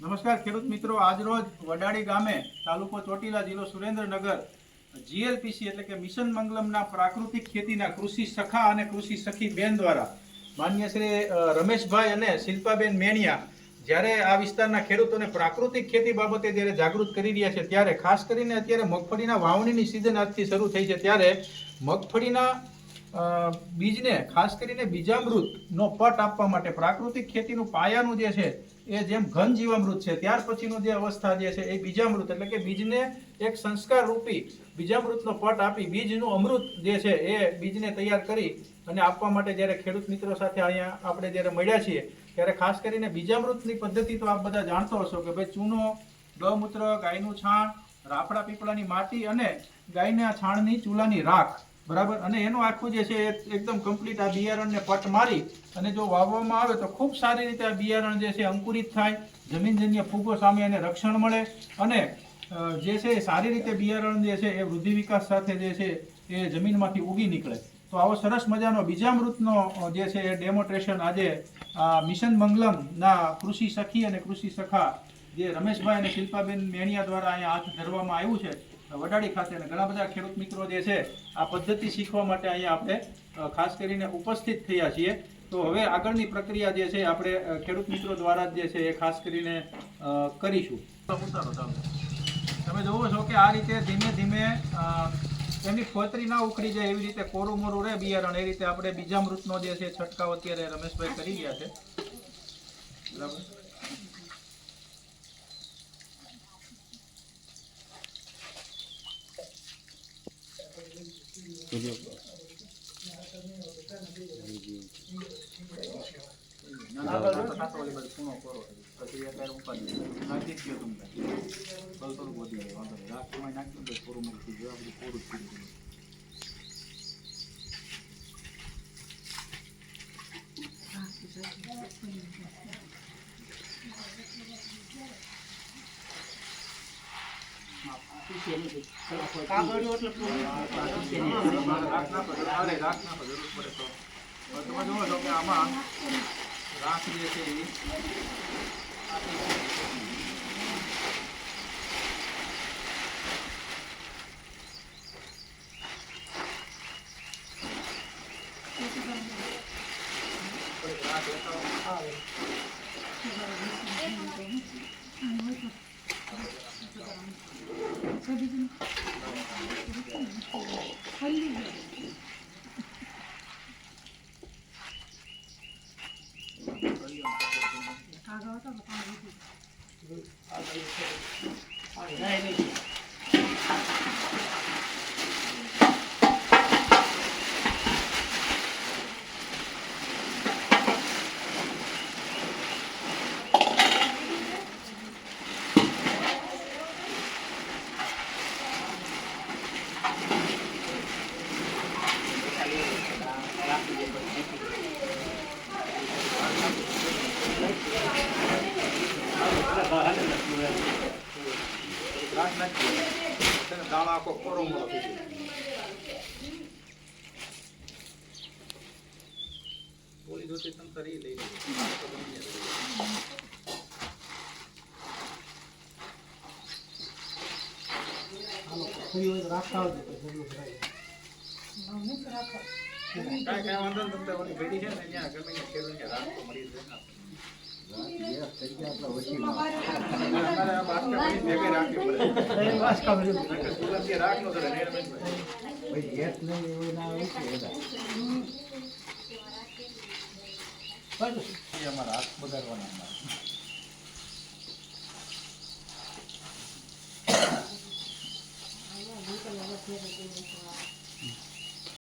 નમસ્કાર ખેડૂત મિત્રો. આજરોજ વડાળી ગામે તાલુકો ચોટીલા જિલ્લો સુરેન્દ્રનગર જીએલપીસી એટલે કે મિશન મંગલમના પ્રાકૃતિક ખેતીના કૃષિ સખા અને કૃષિ સખી બેન દ્વારા માન્ય શ્રી રમેશભાઈ અને શિલ્પાબેન મેણિયા જ્યારે આ વિસ્તારના ખેડૂતોને પ્રાકૃતિક ખેતી બાબતે જ્યારે જાગૃત કરી રહ્યા છે, ત્યારે ખાસ કરીને અત્યારે મગફળીના વાવણીની સિઝન આજથી શરૂ થઈ છે, ત્યારે મગફળીના બીજને ખાસ કરીને બીજામૃતનો પટ આપવા માટે પ્રાકૃતિક ખેતીનું પાયાનું જે છે એ જેમ ઘન જીવામૃત છે, ત્યાર પછીનો જે અવસ્થા જે છે, એ બીજામૃત એટલે કે બીજને એક સંસ્કાર રૂપી બીજામૃતનો પટ આપી બીજનું અમૃત જે છે, એ બીજને તૈયાર કરી અને આપવા માટે જ્યારે ખેડૂત મિત્રો સાથે અહીંયા આપણે જ્યારે મળ્યા છીએ, ત્યારે ખાસ કરીને બીજામૃતની પદ્ધતિ તો આપ બધા જાણતો હશો કે ભાઈ ચૂનો, ગૌમૂત્ર, ગાયનું છાણ, રાફડા પીપળાની માટી અને ગાયના છાણની ચૂલાની રાખ. બરાબર? અને એનું આખું જે છે એકદમ કમ્પ્લીટ આ બિયારણને પટ મારી અને જો વાવવામાં આવે તો ખૂબ સારી રીતે આ બિયારણ જે છે અંકુરિત થાય જમીનજન્ય ફૂગો સામે એને રક્ષણ મળે અને જે છે સારી રીતે બિયારણ જે છે એ વૃદ્ધિ વિકાસ સાથે જે છે એ જમીનમાંથી ઉગી નીકળે. તો આવો સરસ મજાનો બીજામૃતનો અ, જે છે એ ડેમોન્સ્ટ્રેશન આજે આ મિશન મંગલમના કૃષિ સખી અને કૃષિ સખા જે રમેશભાઈ અને શિલ્પાબેન મેણિયા દ્વારા અહીંયા હાથ ધરવામાં આવ્યું છે. વડાળી ખાતે અને ઘણા બધા ખેડૂત મિત્રો જે છે, આ પદ્ધતિ શીખવા માટે અહીંયા આપણે ખાસ કરીને ઉપસ્થિત થયા છીએ. તો હવે આગળની પ્રક્રિયા જે છે, આપણે ખેડૂત મિત્રો દ્વારા જે છે, એ ખાસ કરીને કરીશું. તમે જુઓ છો કે આ રીતે ધીમે ધીમે એમની ફોતરી ના ઉખડી જાય એવી રીતે કોરું મોરું રહે બિયારણ. એ રીતે આપણે બીજા મૃતનો જે છે, છંટકાવ અત્યારે રમેશભાઈ કરી રહ્યા છે. બરાબર? તો ખાતો ઓલી બાજુ ખૂણો કરો પછી અત્યારે ઉપાડી નાખી જ ગયો તમે બળ થોડુંક વધી જાય વાંધો નહીં. રાખ તમારે નાખી દો પૂરું મૂકી દીધું આ બધું પૂરું જ કરી દીધું રાખ નાખો જરૂર- અરે રાખ નાખો જરૂર પડે તો. તમે જુઓ છો કે આમાં રાખ જે છે એ રાખ લેતા આવો. રાખ નાખી દો. તેને દાણો આખો કોરો મોરો થઈ ધોતી તમ તારી લઈ લેજો. કાંઈ કાંઈ વાંધો નહીં, તમ ભેડી છે ને અહીંયા ગમે ખેડૂત રાખતો મળી જાય અમારા હાથ બગાડવાના અમારા.